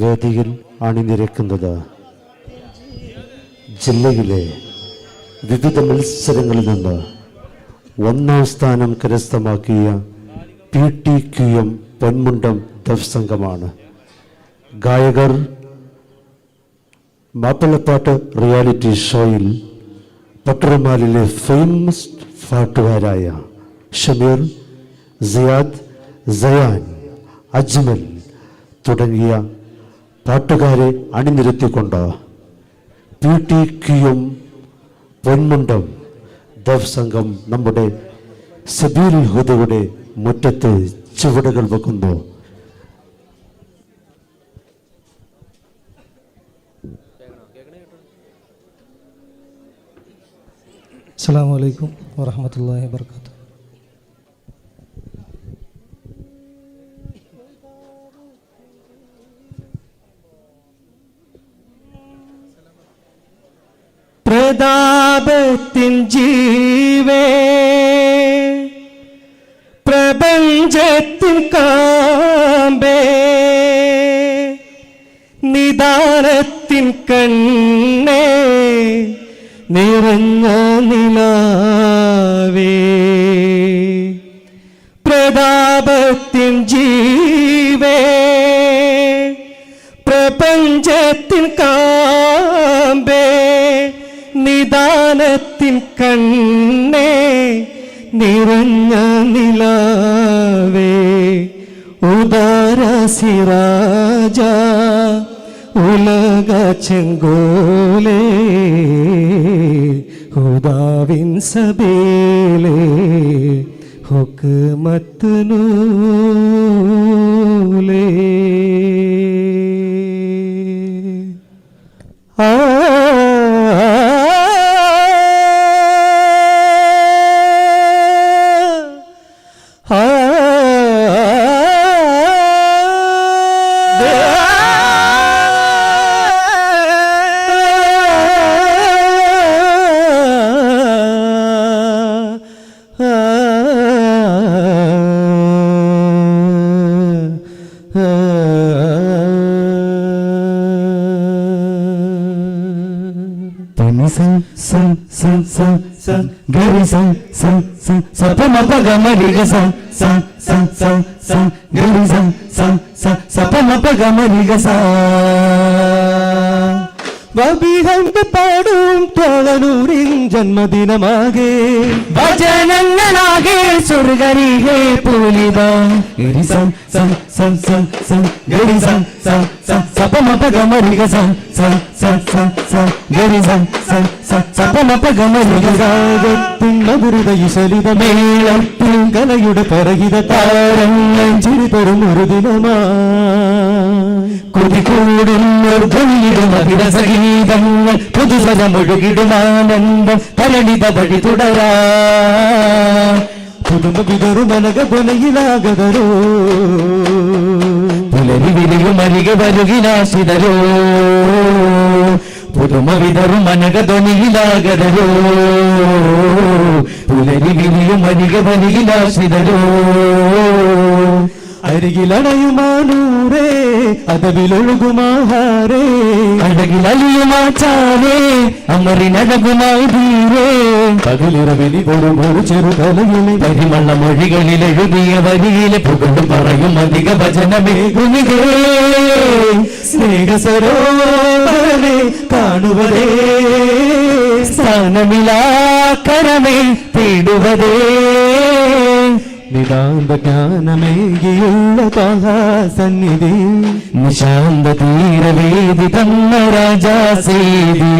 വേദിയിൽ അണിനിരക്കുന്നത് ജില്ലയിലെ വിവിധ മത്സരങ്ങളിൽ നിന്ന് ഒന്നാം സ്ഥാനം കരസ്ഥമാക്കിയ P T Q M Ponmundam ദഫ് സംഘമാണ്. ഗായകർ മാപ്പിളപ്പാട്ട് റിയാലിറ്റി ഷോയിൽ പട്ടുറുമാലിലെ ഫേമസ് പാട്ടുകാരായ ഷമീർ സിയാദ് സയാൻ അജ്മൽ തുടങ്ങിയ പാട്ടുകാരെ അണിനിരത്തിക്കൊണ്ട് പി ടി ക്യു പൊന്മുണ്ടം ദഫ് സംഘം നമ്മുടെ സബീൽ ഹുദയുടെ മുറ്റത്ത് ചുവടുകൾ വെക്കുന്നു. അസ്സാം വലൈക്കും വാഹമത്തല്ലാ വർക്കാത്തു പ്രതാപത്തിൻ ജീവേ. പ്രപഞ്ചത്തിൻ കാമ്പേ. നിദാനത്തിൻ കണ്ണേ. നിറഞ്ഞ നിലാവേ. നിദാനത്തിൻ കണ്ണേ നിറഞ്ഞ നിലാവേ. ഉദാരസിരാജ ഉലക ചെങ്കോലേ. ഹുദാവിൻ സബേലേ ഹുക്മത്ത് നൂലേ ಸ ಸ ಸ ಸಪ ಮಪ ಗಮ ರಿಗ ಸ ಸ ಸ ಸ ಸ ಗರಿ ಸ ಸ ಸ ಸಪ ಮಪ ಗಮ ರಿಗ ಸ sa pa ma pa ga ma ri ga sa വബിഹന്ത് പാടും തോളനൂരിൻ ജന്മദിനമാകെ വചനങ്ങളാകെ സ്വർഗരികെ പൂലിത ഗരി sa sa sa sa sa gari sa sa sa sa pa ma pa ga ma ri ga sa sa sa sa sa gari sa sa sa sa pa ma pa ga ma ri ga sa രാഗത്തിൻ മധുരിത ഇശലിത മേളത്തിൽ കലയുടെ പരഹിത താരങ്ങൾ ചിരി തരും ഒരു ദിനമായി കുതികൂടും നിർദ്ധനിയിടും അഭിരസഗീതങ്ങൾ പുതുസരമൊഴുകിടുമാനന്ദം തരളിത വഴി തുടരാ. പുതുമ വിതറും അനക പൊലയിലാകതരോ പുലരി വിരിയും അരിക വരുകിലാശിതരോ പുതുമ വിതറും അനകധ്വനിയിലാകതരോ പുലരി വിരിയും അരിക വരികിലാശിതരോ അരികിലണയുമാനൂരേ അതവിലൊഴുകുമാഹാരേ. അഴകിലലിയുമാച്ചാലേ അമറിനഴകുമായി ധീരേ പകലിറവിലി പൊറും ഒരു ചെറുതലയിലെ പരിമള മൊഴികളിൽ എഴുതിയ വരിയിലെ പുകഴും പറയും അധിക ഭജനമേകുനികേ സ്നേഹസരോവരനെ കാണുവതേ. സ്ഥാനമിലാക്കരമേ തേടുവതേ. നിതാന്ത ജ്ഞാനമേകിയുള്ള സന്നിധി നിശാന്ത തീരവേദി തന്ന രാജാസേതി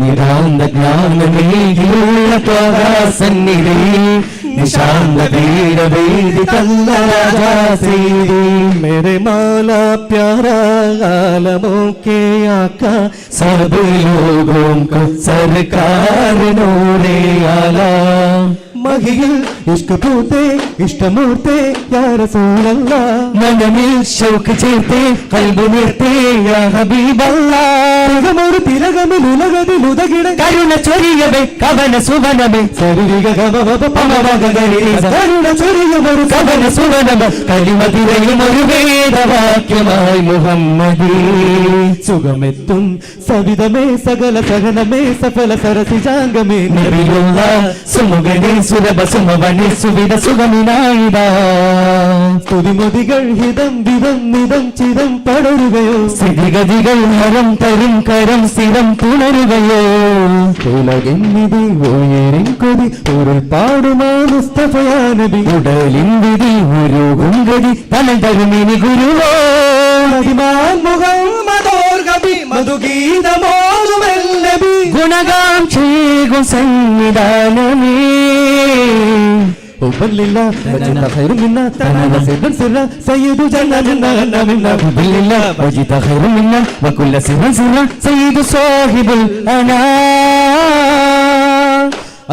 നിതാന്ത ജ്ഞാനമേകിയുള്ള സന്നിധി നിശാന്ത തീരവേദി തന്ന രാജാസേതി മേരെ മാല പ്യാരാകാലമോക്കെയാക്ക സബ് ലോകോം സർക്കാരിനോരെയാലാം ഇഷ്ടമൂർത്തേ ഇഷ്ടഭൂത്തെ ഇഷ്ടമൂർത്തെ മനമിൽ ശോക്ക് ചേർത്തേ കൽബു ഹബീബല്ലാ. തിലകമൊരു തിലകമിൽ ഉലകതിൽ ഉതകിട കരുണ ചൊരിയവേ കവന സുവനമേ. ശരീരിക കരുണ ചൊരിയമൊരു കവന സുവനമേ. കരിമതിരയും ഒരു വേദവാക്യമായി മുഹമ്മദി. സുഖമെത്തും സവിതമേ സകല സഹനമേ സഫല സരസിജാംഗമേ നബിയുള്ള സുമുഖനെ സുലഭ സുമവനെ സുവിധ സുഖമിനായിട സ്തുതിമതികൾ ഹിതം വിധം നിതം ചിതം പടരുകയോ. സ്ഥിതിഗതികൾ ഹരം തരും കരം സ്ഥിരം തുണരുകയോ ഉലകെന്നിതി ഉയരിൻ കൊതി ഒരു പാടുമാ മുസ്തഫയാനബി. ഉടലിൻ വിധി തരുമിനി ഗുരുവോ.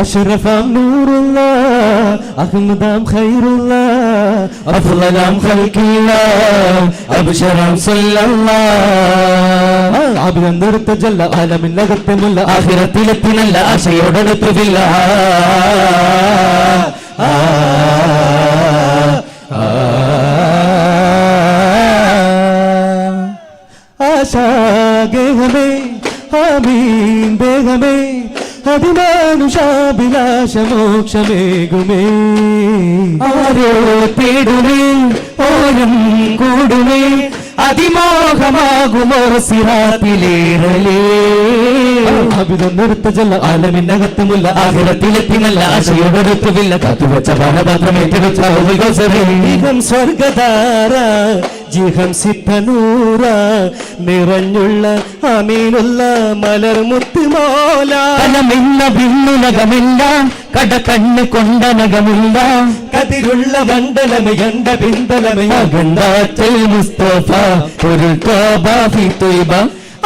അഷ്റഫാം നൂറുള്ള അഹ്മദാം ഖൈറുള്ള അഫ്ളലാം ഖൽഖില്ലാഹ് അബ്ശറാം സല്ലല്ലാഹ് അഭിനന്ദനത്ത ജല്ല ആലമില്ലകത്തെ മുല്ല ആഖിറത്തിലെത്തി നല്ല ആശയോടടുത്തുവില്ല ആശാഗേഹമേ ആമീൻ ദേഹമേ അതിമാനുഷാഭിലാഷമോക്ഷമേകുമേ. ആരോ തേടുമേ ഓരം കൂടുമേ അതിമോഹമാകുമോ സിറാത്തിലേറലേ. നല്ല കാത്തുവച്ച സ്വർഗധാര ജിഹം സിദ്ധനൂറ നിറഞ്ഞുള്ള അമീനുള്ള മലർമുത്തുമോല. കലമില്ല ഭിന്നുലകമില്ല കൊണ്ട നഖമില്ല കതിരുള്ള മണ്ഡലമേ കണ്ട പിന്തലമേ. മുസ്തഫ ഒരു കാബാഫി തൊയ്ബ.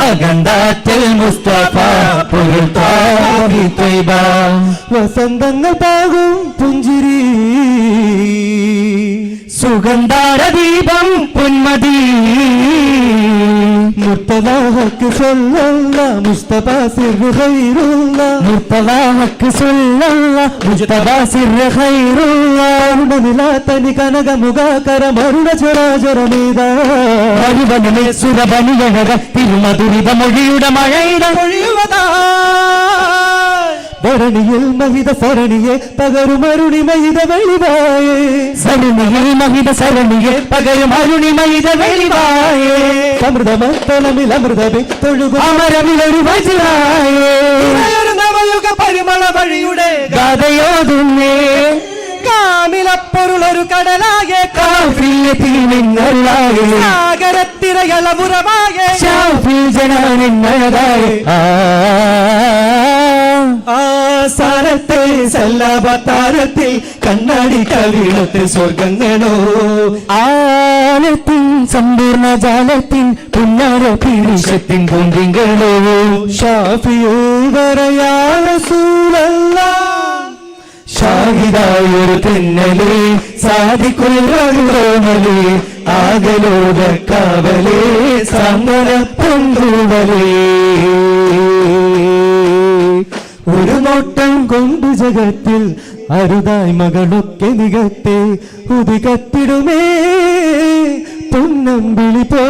അഗണ്ടാറ്റൽ മുസ്തഫ പൊരുൾ വസന്തങ്ങൾ പാകും പുഞ്ചിരി. സുഗന്ധാര ദീപം പൊന്മതി. മുത്തവാഹക്ക് സല്ലല്ല മുസ്തഫ മുത്തവാഹക്ക് ഖൈറുള്ള. മുർത്തലാഹക്ക് സുല്ലല്ല സിർറ ഖൈറുള്ള. നിലാത്തനി കനക മുഖാകര മരുണ ചരാചരമേത. മരുവനമേ സുരബനിയഴക തിരുമധുരിത മഴയുടെ ഒഴിയുവതാ ഭരണിയിൽ മഹിത സരണിയെ പകരുമരുണി മഹിത വെളിവായേ. സരണിയിൽ മഹിത സരണിയെ പകരും അരുണിമയിത വെളിവായേ. അമൃതമത്തലമിൽ അമൃതമേ തൊഴുകു. അമരമിൽ വജ്രായേ. നവയുഗ പരിമള വഴിയുടെ ഗാഥയോതുന്നേ. കാമിലപ്പൊരുളൊരു കടലാകെ സാഗരത്തിരയളപുറമാകെ സാരത്തെ സല്ലാപത്താരത്തിൽ കണ്ണാടി കവിളത്തിൽ സ്വർഗങ്ങളോ. ആലത്തിൻ സമ്പൂർണ ജാലത്തിൻ പുന്നാര പീരിഷത്തിൻ പൊന്തിങ്ങളോ ഷാഫിയൂവരയാസൂലല്ല ഷാഹിദായൊരു തെന്നലേ സാധിക്കുള്ളേ ആകലോക കാവലേ സമര പൊന്തുവലേ ഒരു നോട്ടം കൊണ്ട് ജഗത്തിൽ അരുതായി മകളൊക്കെ നികത്തെ ഉദികത്തിടുമേ. പൊന്നമ്പിളി പോ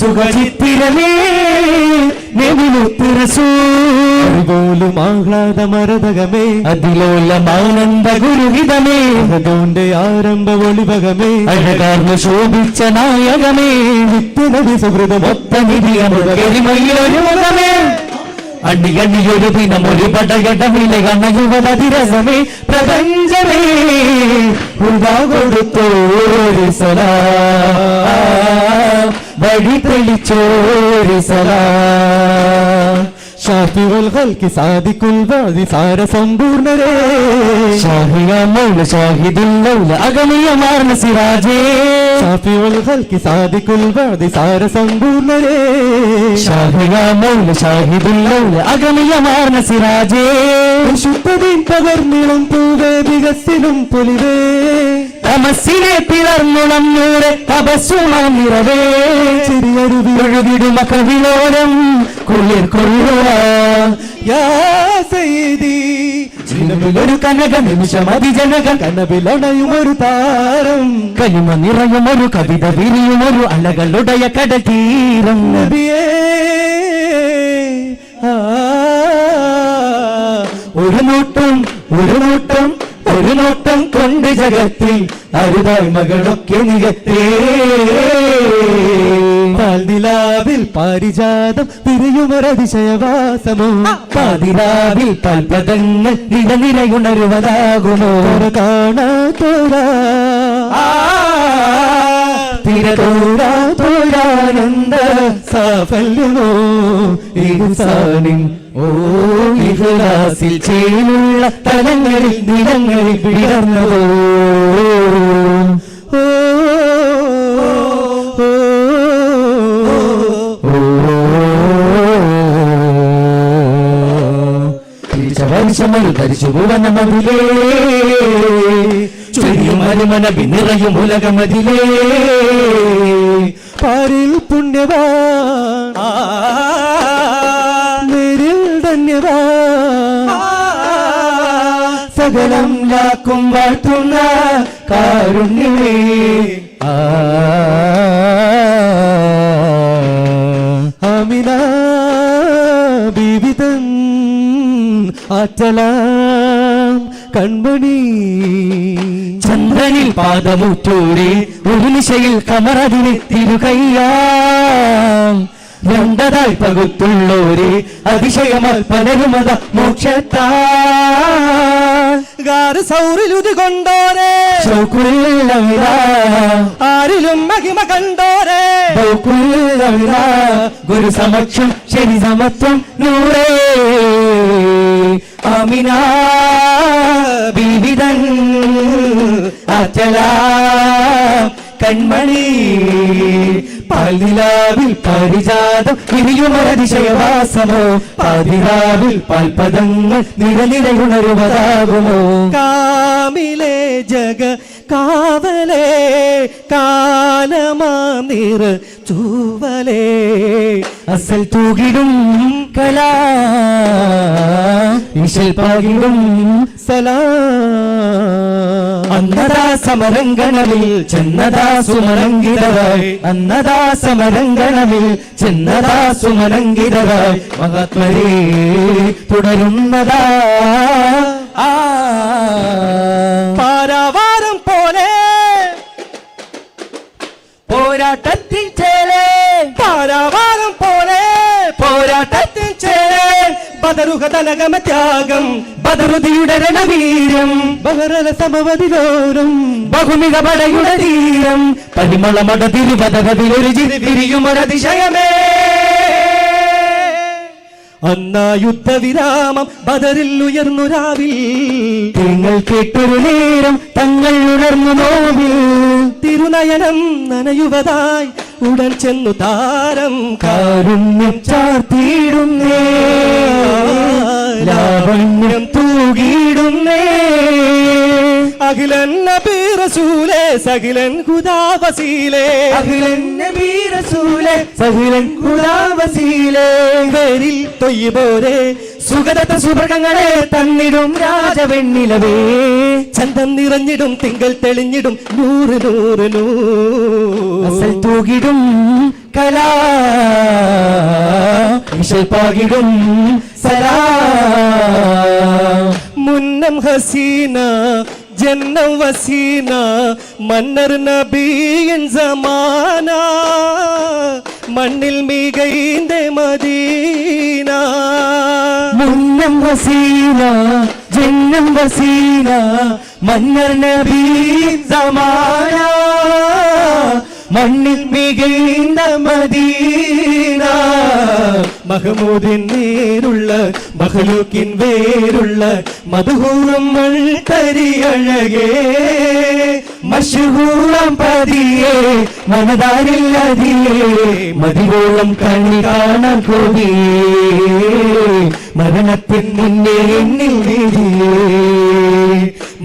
സുഖചിത്തിരമേ നെവിലുത്തിരസൂ. പോലും ആഹ്ലാദ മരതകമേ അതിലോലമാനന്ദ ഗുരുഹിതമേ. അതുകൊണ്ട് ആരംഭ ഒളിവകമേ അഴകാർന്ന് ശോഭിച്ച നായകമേ. നിത്യനദി സുഹൃതം കരിമയിലൊരു മുഖമേ അടിയടിയൊരു ദിനം ഒരു പടയടമിലെ കണ്ണയുവതിരസമേ പ്രപഞ്ചമേ ഉദാ കൊടുത്തോരു സലാ. വഴി തെളിച്ചോരു സലാ. ഷാഫി വൽ ഖൽക്കി സാദിക്കുൽ വാദി സാര സമ്പൂർണരേ ഷാഹിയ മൗല ഷാഹിദുല്ലൗല അഗമിയമാർന്ന സിറാജേ. അഗമിയമാർന്ന സിറാജേ ശുദ്ധതീൻ പകർന്നിളം പൂവേ വികസിനും പൊലിവേ. തമസ്സിനെ പിളർന്നുണന്നൂടെ തപസ്സുമാം നിറവേ. ചെറിയൊരുവി ഒഴുകിടുമ കവിലോരം കുളിർ കൊള്ളുക യാ സയ്യിദി. ഒരു കനക നിമിഷം അതിജനക കനവിലണയും ഒരു താരം. കലിമ നിറയും ഒരു കവിത വിരിയും ഒരു അലകളുടയ കടൽ തീരം. ഒരു നോട്ടം ഒരു നോട്ടം ഒരു നോട്ടം കൊണ്ട് ജഗത്തിൽ അരുതായ്മകളൊക്കെ നികത്തേ പാൽനിലാവിൽ പാരിജാതം തിരിയുമൊരതിശയവാസമോ? പാതിരാവിൽ പൽപതങ്ങൾ നിലനിലയുണരുവതാകുമോ? കാണാത്തോരാ തിരതോരാ തോരാനന്ദ സാഫല്യമോ? ഇൻസാനിൻ ഓ ഇഹ്ലാസിൽ ചേലുള്ള തലങ്ങളിൽ നിലങ്ങളിൽ വിടർന്നതോ വർഷമൊരു ധരിച്ചു ഭുവനമതിലേ ചൊരിയും അരുമന വിനിറയും ഉലകമതിലേ പാരിൽ പുണ്യവാൻ നേരിൽ ധന്യവാൻ സകലം ലാക്കും വാഴ്ത്തുന്ന കാരുണ്യമേ. ആ. അമിന ആറ്റലാം കൺമണി. ചന്ദ്രനിൽ പാദമുറ്റൂരി ഒരു നിശയിൽ കമറതിന് തിരുകയ്യാം രണ്ടതായി പകുത്തുള്ളോരെ അതിശയമാൽ പലരുമത മോക്ഷത്താ ഗാറ് ആരിലും മഹിമ കണ്ടോരെ. ഗുരു സമക്ഷം ശരി സമത്വം നൂറേ. അമിന വിവിധൻ അച്ചല കൺമണി പാൽനിലാവിൽ പരിജാതം വിരിയുമൊരതിശയവാസമോ പാതിരാവിൽ പാൽപദങ്ങൾ നിഴലിടയുണരുവതാകുമോ? കാമിലെ ജഗ കാവലേ കാലമാ നിറ ചൂവലേ അസൽ തൂകിടും കലാ ഇശൽ പാകിടും സലാം. അന്നദാ സമരംഗണമിൽ ചെന്നദാ സുമരംഗിതരായി അന്നദാ സമരംഗണമിൽ ചെന്നദാ സുമരംഗിതരായി മഹാത്മരേ തുടരുന്നതാ. ആ ബദറുക തനകമ ത്യാഗം ബദറുതിയുടെ രണവീര്യം ബഹരല സമവതിലോരം ബഹുമിക പടയുടെ തീരം പരിമളമട ചിരിയുമൊരതിശയമേ അന്നാ യുദ്ധവിരാമം ബദറിൽ ഉയർന്നു രാവിൽ. നിങ്ങൾ കേട്ടൊരു നേരം തങ്ങൾ ഉണർന്നു നോവിൽ. തിരുനയനം നനയുവതായി ഉടൻ ചെന്നു താരം കാരുണ്യം ചാർത്തിയിടുന്നേ. ലാവണ്യം തൂകിയിടുന്നേ. അഖിലൻ നബീറസൂലെ റസൂലേ സഖിലൻ ഹുദാവസീലേ അഖിലൻ നബീറസൂലെ സഖിലൻ സഹിലൻ ഖുദാവസീലേ തൊയ്യ് തൊയ്യുപോരെ സുഗതത്ത സുഭൃഗങ്ങളെ തന്നിടും രാജവെണ്ണിലവേ. ചന്തം നിറഞ്ഞിടും തിങ്കൾ തെളിഞ്ഞിടും നൂറ് നൂറ് നൂറ്. തൂകിടും കലാ. പാകിടും സലാ. മുന്നം ഹസീന ജന്നം വസീന മന്നർ നബീയൻ സമാന. മണ്ണിൽ മികൈന്റെ മദീന. മുന്നം വസീല ജന്നം വസീല മന്നർ നബി സമാന മണ്ണിൽ മികൈന്ത മദീന മഹമൂദിൻ നേരുള്ള മഹലൂക്കിൻ വേരുള്ള മധുഹൂറും തരിയഴകേ മഷഹൂറം പതിയെ മനതാരില്ലതിയെ മതിവോളം കണ്ണി കാണാൻ കൊതിയേ മരണത്തിൻ മുന്നേ എന്നിൽ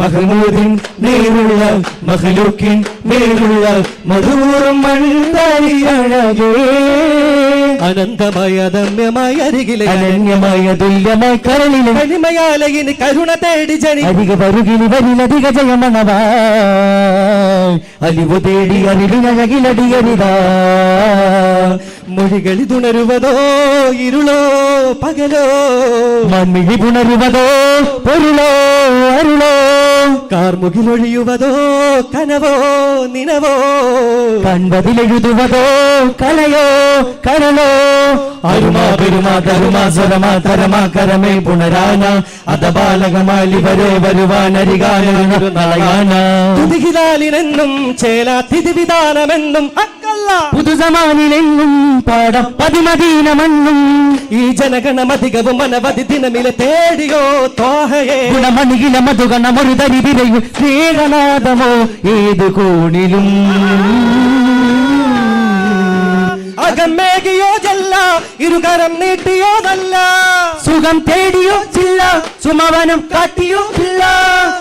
മഹമൂദിൻ നേരുള്ള മഹലൂക്കിൻ മേലുള്ള മധുറും മൺതരിയഴകേ അനന്തമായ ദമ്യമായ അരികിലെ അനന്യമായ തുല്യമായ കരളിലും കനിമയാലയിന് കരുണ തേടി ജനി അരിക വരുകിനി വരിലധിക ജയമണവാ അലിവു തേടി അറിവിനഴകിലടിയരിതാ മൊഴികളി തുണരുവതോ ഇരുളോ പകലോ മണ്ണിഴി പുണരുവതോ പൊരുളോ അരുളോ കാർമുകിലൊഴിയുവതോ കനവോ നിനവോ? കൺപതിലെഴുതുവതോ കലയോ കരളോ? അരുമാ പെരുമാ തരുമാ സ്വരമാ തരമാ കരമേ പുണരാന അതബാലകമാലി വരെ വരുവാനരികാന തുതികിതാലിനെന്നും ചേലാതിഥി വിധാനമെന്നും പുതുസമാനിലെങ്ങും പാടം പതിമദീനമണ്ണും ഈ ജനഗണമധികവും അനവധി ദിനമിലെ തേടിയോ തോഹയെ? ഗുണമണികില മധുഗണമൊരു തരിതിരയും സ്നേഹനാഥമോ ഏത് കോണിലും? അകമേകിയോ ജല്ല ഇരുകരം നീട്ടിയോതല്ല. സുഖം തേടിയോ ചില്ല സുമവനം കാട്ടിയോ ചില്ല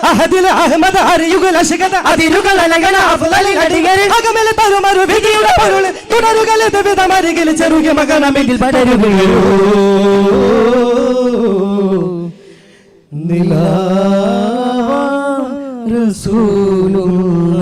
അഹദിൽ അഹമ്മദ് അറിയുകൾ അശികത അതിരുകൾ അലകണ അഫ്ളലിൽ അടികളിൽ അകമല തരുമരു വിധിയുടെ പൊരുൾ തുടരുകളെ വിധമരികിൽ ചെറുകിയ മകനമെങ്കിൽ പടരുകയോ. റസൂലുള്ള.